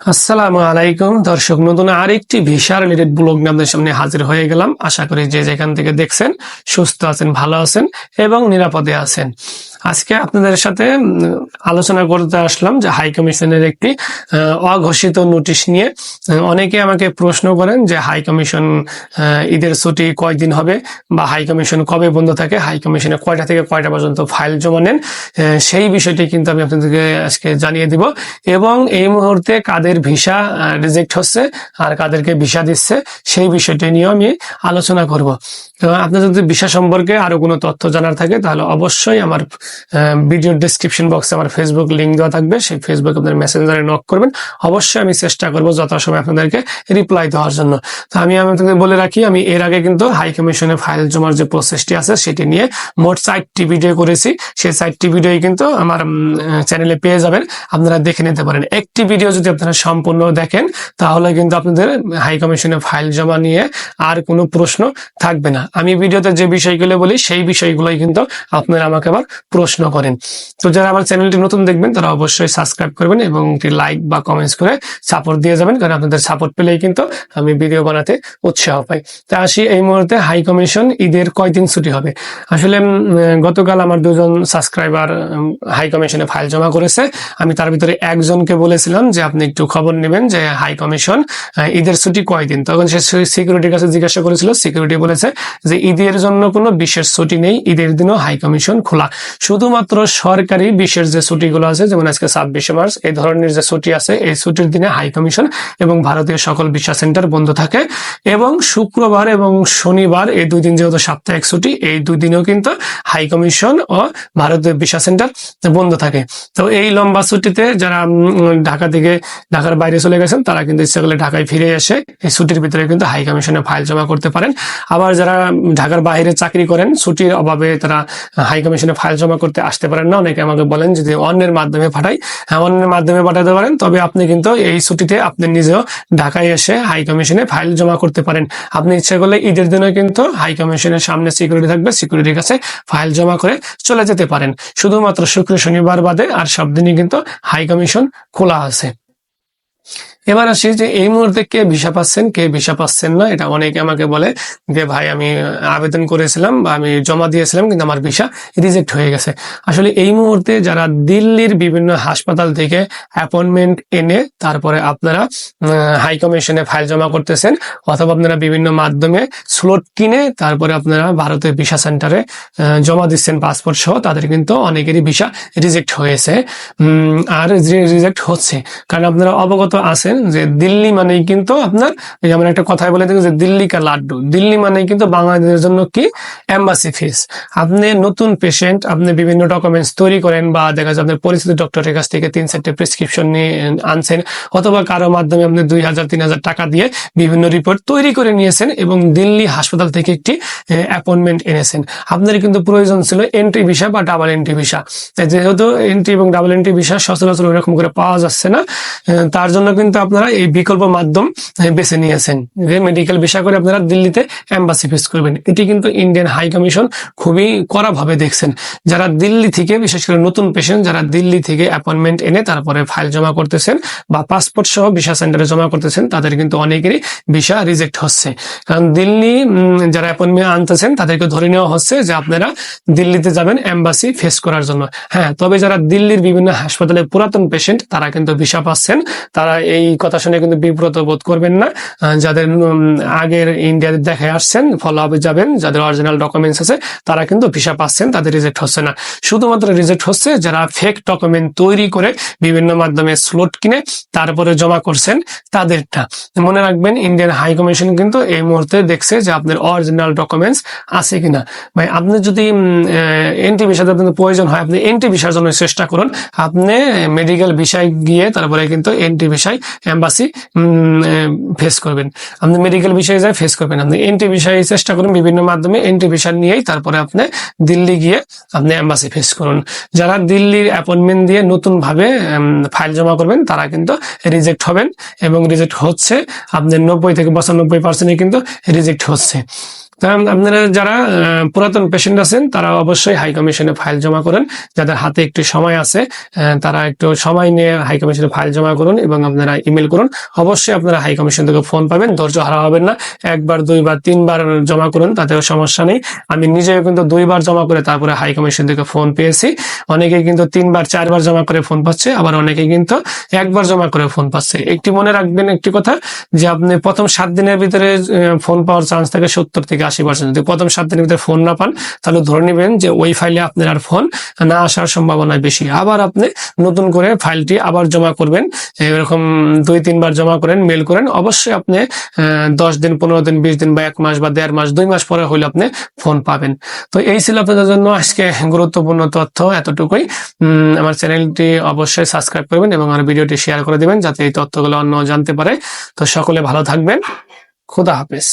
আসসালামু আলাইকুম, দর্শক নতুন আরেকটি ভিসা রিলেটেড ব্লগ আপনাদের সামনে হাজির হয়ে গেলাম। আশা করি যে যেখান থেকে দেখছেন, সুস্থ আছেন, ভালো আছেন এবং নিরাপদে আছেন। আজকে আপনাদের সাথে আলোচনা করতে আসলাম যে হাই কমিশনের একটি অঘোষিত নোটিশ নিয়ে। অনেকে আমাকে প্রশ্ন করেন যে হাই কমিশন ঈদের ছুটি কয়দিন হবে বা হাই কমিশন কবে বন্ধ থাকে, হাই কমিশনে কয়টা থেকে কয়টা পর্যন্ত ফাইল জমা নেন সেই বিষয়টি কিন্তু আমি আপনাদেরকে আজকে জানিয়ে দিব। এবং এই মুহূর্তে কাদের ভিসা রিজেক্ট হচ্ছে আর কাদেরকে ভিসা দিচ্ছে, সেই বিষয়টি নিয়ে আমি আলোচনা করব। তো আপনাদের যদি ভিসা সম্পর্কে আরও কোনো তথ্য জানার থাকে, তাহলে অবশ্যই আমার ভিডিও ডিসক্রিপশন বক্সে আমার ফেসবুক লিঙ্ক দেওয়া থাকবে। সেই ফেসবুক আপনার মেসেঞ্জারে নক করবেন। অবশ্যই আমি চেষ্টা করব যথাসময় আপনাদেরকে রিপ্লাই দেওয়ার জন্য। তো আমি আপনাদের বলে রাখি, আমি এর আগে কিন্তু হাই কমিশনে ফাইল জমার যে প্রসেসটি আছে, সেটি নিয়ে মোট চারটি ভিডিও করেছি। সেই চারটি ভিডিও কিন্তু আমার চ্যানেলে পেয়ে যাবেন। আপনারা দেখে নিতে পারেন। একটি ভিডিও যদি আপনারা সম্পূর্ণ দেখেন, তাহলে কিন্তু আপনাদের হাই কমিশনে ফাইল জমা নিয়ে আর কোনো প্রশ্ন থাকবে না। আমি ভিডিওতে যে বিষয়গুলো বলি, সেই বিষয়গুলোই কিন্তু আপনারা আমাকে আবার প্রশ্ন করেন। তো যারা আমার চ্যানেলটি নতুন দেখবেন, তারা অবশ্যই সাবস্ক্রাইব করবেন এবং লাইক বা কমেন্টস করে সাপোর্ট দিয়ে যাবেন, কারণ আপনাদের সাপোর্ট পেলেই কিন্তু আমি ভিডিও বানাতে উৎসাহ পাই। তা আসি এই মুহূর্তে হাই কমিশন ঈদের কয়দিন ছুটি হবে? আসলে গতকাল আমার দুজন সাবস্ক্রাইবার হাই কমিশনে ফাইল জমা করেছে। আমি তার ভিতরে একজনকে বলেছিলাম যে আপনি একটু খবর নেবেন যে হাই কমিশন ঈদের ছুটি কয়দিন তখন সে সিকিউরিটির কাছে জিজ্ঞাসা করেছিল সিকিউরিটি বলেছে যে ঈদের জন্য কোনো বিশেষ ছুটি নেই, ঈদের দিনও হাই কমিশন খোলা। শুধুমাত্র সরকারি বিশেষ যে ছুটিগুলো আছে, যেমন আজকে ছাব্বিশে মার্চ, এই ধরনের যে ছুটি আছে, এই ছুটির দিনে হাই কমিশন এবং ভারতীয় সকল ভিসা সেন্টার বন্ধ থাকে এবং শুক্রবার এবং শনিবার এই দুই দিন যেহেতু সাপ্তাহিক ছুটি, এই দুই দিনেও কিন্তু হাই কমিশন ও ভারতীয় ভিসা সেন্টার বন্ধ থাকে। তো এই লম্বা ছুটিতে যারা ঢাকা থেকে ঢাকার বাইরে চলে গেছেন, তারা কিন্তু ইচ্ছা করলে ঢাকায় ফিরে এসে এই ছুটির ভিতরে কিন্তু হাই কমিশনে ফাইল জমা করতে পারেন। আবার যারা ঢাকার বাইরে চাকরি করেন, ছুটির অভাবে তারা হাই কমিশনে ফাইল জমা করতে আসতে পারেন না। অনেকে আমাকে বলেন যদি অন্যের মাধ্যমে পাঠাই হ্যাঁ অন্যের মাধ্যমে পাঠাতে পারেন। তবে আপনি কিন্তু এই ছুটিতে আপনি নিজেও ঢাকায় এসে হাই কমিশনে ফাইল জমা করতে পারেন। আপনি ইচ্ছা করলে ঈদের দিনে কিন্তু হাই কমিশনের সামনে সিকিউরিটি থাকবে সিকিউরিটির কাছে ফাইল জমা করে চলে যেতে পারেন। শুধুমাত্র শুক্র, শনিবার বাদে আর সব দিনই কিন্তু হাই কমিশন খোলা আছে। এবার আসি যে এই মুহূর্তে কে ভিসা পাচ্ছেন, কে ভিসা পাচ্ছেন না, এটা অনেকে আমাকে বলে যে, ভাই, আমি আবেদন করেছিলাম বা আমি জমা দিয়েছিলাম, কিন্তু আমার ভিসা রিজেক্ট হয়ে গেছে। আসলে এই মুহূর্তে যারা দিল্লির বিভিন্ন হাসপাতাল থেকে অ্যাপয়েন্টমেন্ট এনে তারপরে আপনারা হাই কমিশনে ফাইল জমা করতেছেন, অথবা আপনারা বিভিন্ন মাধ্যমে স্লট কিনে তারপরে আপনারা ভারতের ভিসা সেন্টারে জমা দিচ্ছেন পাসপোর্ট সহ, তাদের কিন্তু অনেকেরই ভিসা রিজেক্ট হয়েছে। আর রিজেক্ট হচ্ছে। কারণ আপনারা অবগত আছেন যে দিল্লি মানেই কিন্তু আপনার যেমন একটা কথাই বলে থাকি যে দিল্লি কা লাড্ডু। দিল্লি মানেই কিন্তু বাংলাদেশের জন্য কি? এম্বাসি ফিস আপনি নতুন পেশেন্ট আপনি বিভিন্ন ডকুমেন্টস তৈরি করেন বা দেখা যায় আপনার পরিচিত ডক্টরের কাছ থেকে তিন চারটে প্রেসক্রিপশন নিয়ে আনছেন, অথবা কারও মাধ্যমে আপনি দুই হাজার, তিন হাজার টাকা দিয়ে বিভিন্ন রিপোর্ট তৈরি করে নিয়েছেন এবং দিল্লি হাসপাতাল থেকে একটি অ্যাপয়েন্টমেন্ট এনেছেন। আপনার কিন্তু প্রয়োজন ছিল এন্ট্রি ভিসা বা ডাবল এন্ট্রি ভিসা যেহেতু এন্ট্রি এবং ডাবল এন্ট্রি ভিসা সচরাচর এরকম করে পাওয়া যাচ্ছে না তার জন্য কিন্তু আপনারা এই বিকল্প মাধ্যম বেছে নিয়েছেন। যে মেডিকেল ভিসা করে আপনারা দিল্লিতে এম্বাসি ফেস করবেন। এটি কিন্তু ইন্ডিয়ান হাই কমিশন খুবই কড়াভাবে দেখছেন। যারা দিল্লি থেকে, বিশেষ করে নতুন পেশেন্ট যারা দিল্লি থেকে অ্যাপয়েন্টমেন্ট এনে তারপরে ফাইল জমা করতেছেন বা পাসপোর্ট সহ ভিসা সেন্টারে জমা করতেছেন, তাদের কিন্তু অনেকেরই ভিসা রিজেক্ট হচ্ছে। কারণ দিল্লি যারা অ্যাপয়েন্টমেন্ট আনতেছেন, তাদেরকে ধরে নেওয়া হচ্ছে যে আপনারা দিল্লিতে যাবেন এম্বাসি ফেস করার জন্য। হ্যাঁ তবে যারা দিল্লির বিভিন্ন হাসপাতালে পুরাতন পেশেন্ট তারা কিন্তু ভিসা পাচ্ছেন। তারা এই কথা শুনে কিন্তু বিব্রত বোধ করবেন না। যাদের আগের ইন্ডিয়াতে দেখে আসছেন ফলো আপে যাবেন, যাদের অরিজিনাল ডকুমেন্টস আছে, তারা কিন্তু ভিসা পাচ্ছেন, তাদের রিজেক্ট হচ্ছে না। শুধুমাত্র রিজেক্ট হচ্ছে যারা ফেক ডকুমেন্ট তৈরি করে বিভিন্ন মাধ্যমে স্লট কিনে, তারপরে জমা করছেন, তাদেরটা। মনে রাখবেন ইন্ডিয়ান হাই কমিশন কিন্তু এই মুহূর্তে দেখছে যে আপনার অরিজিনাল ডকুমেন্টস আছে কিনা। ভাই, আপনি যদি এনটি ভিসাতে আপনার প্রয়োজন হয়, আপনি এনটি ভিসার জন্য চেষ্টা করুন। আপনি মেডিকেল ভিসায় গিয়ে তারপরে কিন্তু এনটি ভিসায় এম্বাসি ফেস করবেন। আপনি মেডিকেল বিষয়ে যায় ফেস করবেন। আপনি এনটি বিষয়ে চেষ্টা করুন, বিভিন্ন মাধ্যমে এনটি ভিসা নিয়েই তারপরে আপনি দিল্লি গিয়ে আপনি এম্বাসি ফেস করুন। যারা দিল্লির অ্যাপয়েন্টমেন্ট দিয়ে নতুন ভাবে ফাইল জমা করবেন, তারা কিন্তু রিজেক্ট হবেন এবং রিজেক্ট হচ্ছে। আপনার নব্বই থেকে পঁচানব্বই পার্সেন্টে কিন্তু রিজেক্ট হচ্ছে। আপনারা যারা পুরাতন পেশেন্ট আছেন, তারা অবশ্যই হাই কমিশনে ফাইল জমা করেন। যাদের হাতে একটু সময় আছে তারা একটু সময় নিয়ে হাই কমিশনে ফাইল জমা করুন এবং আপনারা ইমেল করুন। অবশ্যই আপনারা হাই কমিশন থেকে ফোন পাবেন, ধৈর্য হারা হবেন না। একবার, দুইবার, তিনবার জমা করুন, তাতেও সমস্যা নেই। আমি নিজেও কিন্তু দুইবার জমা করে তারপরে হাই কমিশন থেকে ফোন পেয়েছি। অনেকে কিন্তু তিনবার, চারবার জমা করে ফোন পাচ্ছে, আবার অনেকে কিন্তু একবার জমা করে ফোন পাচ্ছে। একটি মনে রাখবেন একটি কথা, যে আপনি প্রথম সাত দিনের ভিতরে ফোন পাওয়ার চান্স থাকে সত্তর থেকে আশি পার্সেন্ট যদি প্রথম সাত দিনের ভিতরে ফোন না পান, তাহলে ধরে নেবেন যে ওই ফাইলে আপনার আর ফোন না আসার সম্ভাবনা বেশি। আবার আপনি নতুন করে ফাইলটি আবার জমা করবেন, এরকম দুই, তিনবার জমা করেন মেল করেন, অবশ্যই আপনি দশ দিন, পনেরো দিন, বিশ দিন বা এক মাস বা দেড় মাস, দুই মাস পরে হলে আপনি ফোন পাবেন। তো এই ছিল আপনাদের জন্য আজকে গুরুত্বপূর্ণ তথ্য এতটুকুই। আমার চ্যানেলটি অবশ্যই সাবস্ক্রাইব করবেন এবং আমার ভিডিওটি শেয়ার করে দিবেন, যাতে এই তথ্যগুলো অন্য জানতে পারে। তো সকলে ভালো থাকবেন। খুদা হাফেজ।